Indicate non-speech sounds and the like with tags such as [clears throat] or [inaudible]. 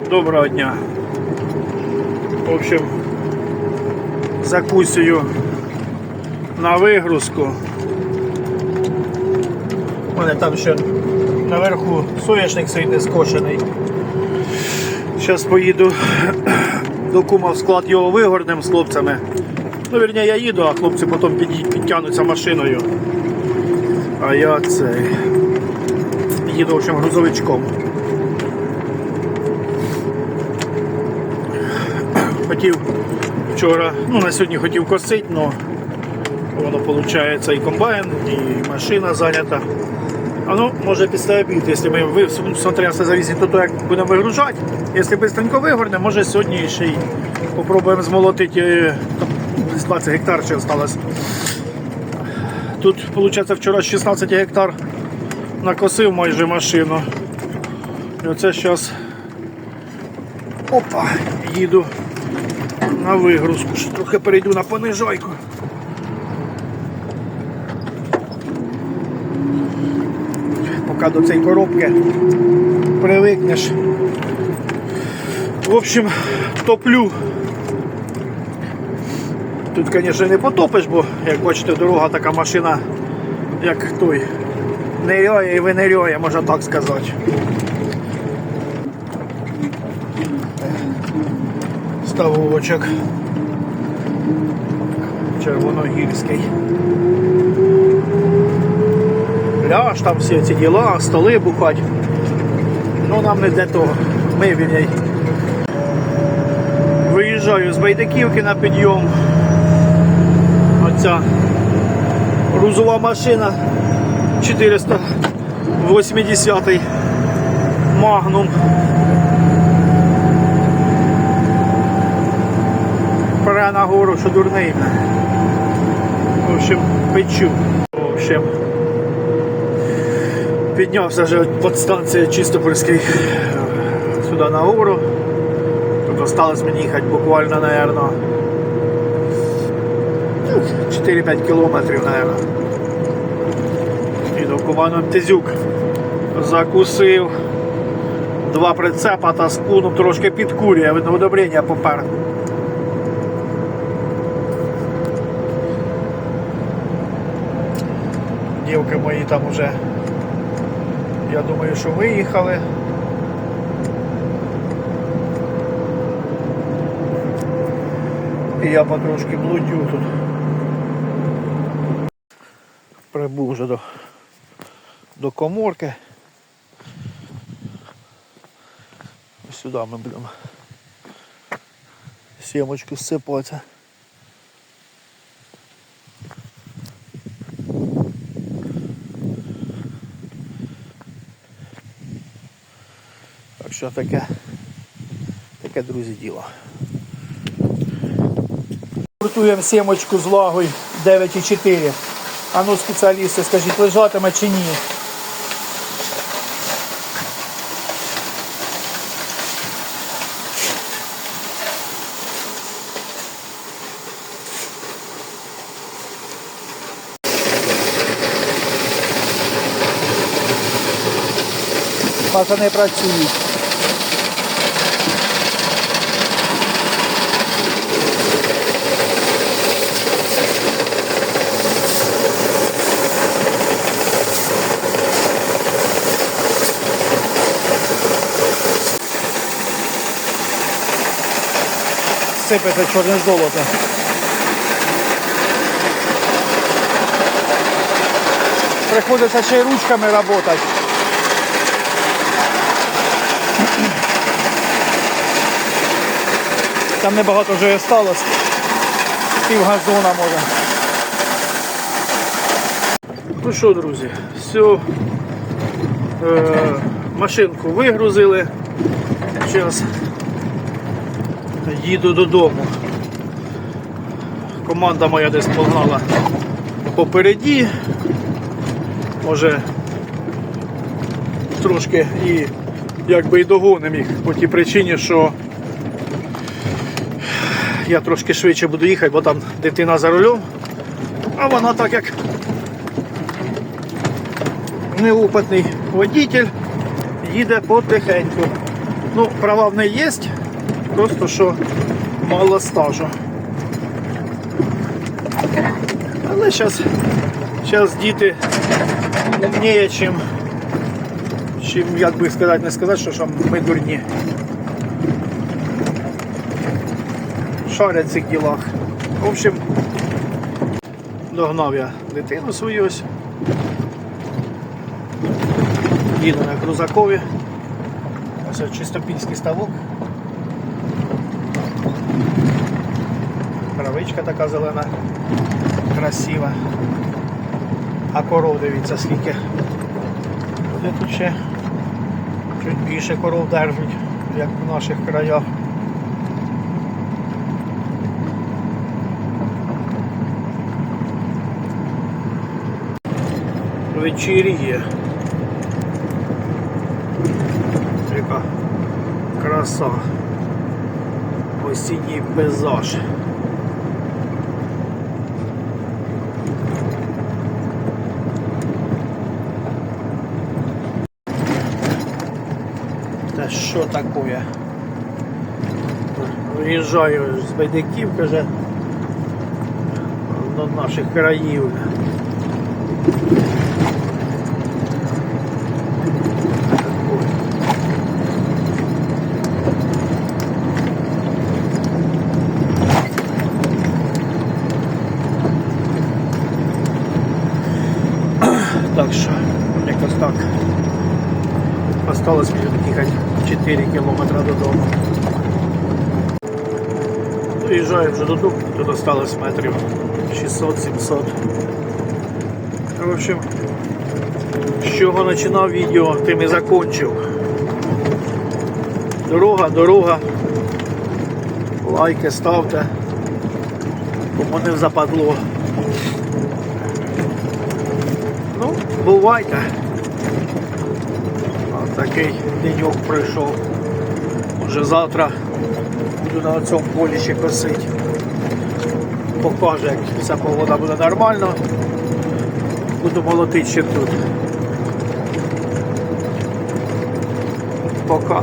Доброго дня. В общем, закусую на вигрузку. У мене там ще наверху соняшник не скошений. Зараз поїду [clears throat] до кума в склад його вигорнем з хлопцями. Ну, вірні, я їду, а хлопці потім підтягнуться машиною. А я цей їду в общем, грузовичком. Хотів вчора, ну на сьогодні хотів косити, але воно виходить і комбайн, і машина зайнята. А ну, може після обіду, якщо ми ви- смотря все зависить від того, як будемо вигружати. Якщо швидко вигорне, може сьогодні ще й попробуємо змолотити е, там, 20 гектар ще залишилось. Тут, виходить, вчора 16 гектар накосив майже машину. І оце зараз опа, їду на вигрузку. Ще Трохи перейду на понижайку. Поки до цієї коробки привикнеш. В общем, топлю. Тут, звісно, не потопиш, бо, як бачите, дорога така машина, як той. Ниряє і виниряє, можна так сказати. Ставочок. Червоногірський. Пляж, там всі ці діла, столи бухать. Ну нам не для того. Ми віряй. Виїжджаю з Байдаківки на підйом. Оця грузова машина 480 Магнум. Пора на гору, що дурний. В общем, печу. В общем, піднявся вже від станції Чистопольський сюди на гору. Тут осталось мені їхати буквально, наверное, 4-5 кілометрів, наверное. І до Кумано-Тизюк закусив. Два прицепа та спуну трошки підкурює, видно, удобрення попер. Дівки мої там уже, я думаю, що виїхали. І я потрошки блудю тут. Прибув вже до, до коморки. Ось Сюди ми будемо сімочку сипати. Що таке, таке, друзі, діло. Гуртуємо сімочку з влагою 9,4. А ну спеціалісти, скажіть, лежатиме чи ні? Пацани працюють. Сипеться чорне золото. Приходиться ще й ручками працювати. Там небагато вже осталось. Пів газона може. Ну що, друзі, все. Е, машинку вигрузили. Зараз їду додому. Команда моя десь погнала попереді. Може трошки і якби і догоним їх по тій причині, що я трошки швидше буду їхати, бо там дитина за рулем. А вона так як неопитний водитель їде потихеньку. Ну, права в неї є, просто що мало стажу. Але зараз, зараз діти умніє, чим, чим, як би сказати, не сказати, що, що ми дурні. Шарять в цих ділах. В общем, догнав я дитину свою ось. Їду на Крузакові. Ось чистопільський ставок. Травичка така зелена, красива. А коров дивіться скільки. Де тут ще чуть більше коров держать, як в наших краях. Вечіріє. Яка краса. Осінній пейзаж. Що таке? Виїжджаю з Байдиків, каже, до наших країв. Так що, якось так. Осталось їхати 4 кілометри додому. Доїжджаю вже додому, тут осталось метрів 600-700. В общем, з чого починав відео, тим і закончив. Дорога, дорога. Лайки ставте. Кому не западло. Ну, бувайте. Такий деньок пройшов. Може завтра буду на цьому полі ще косити. Покаже, як вся погода буде нормально. Буду молотити ще тут. Пока.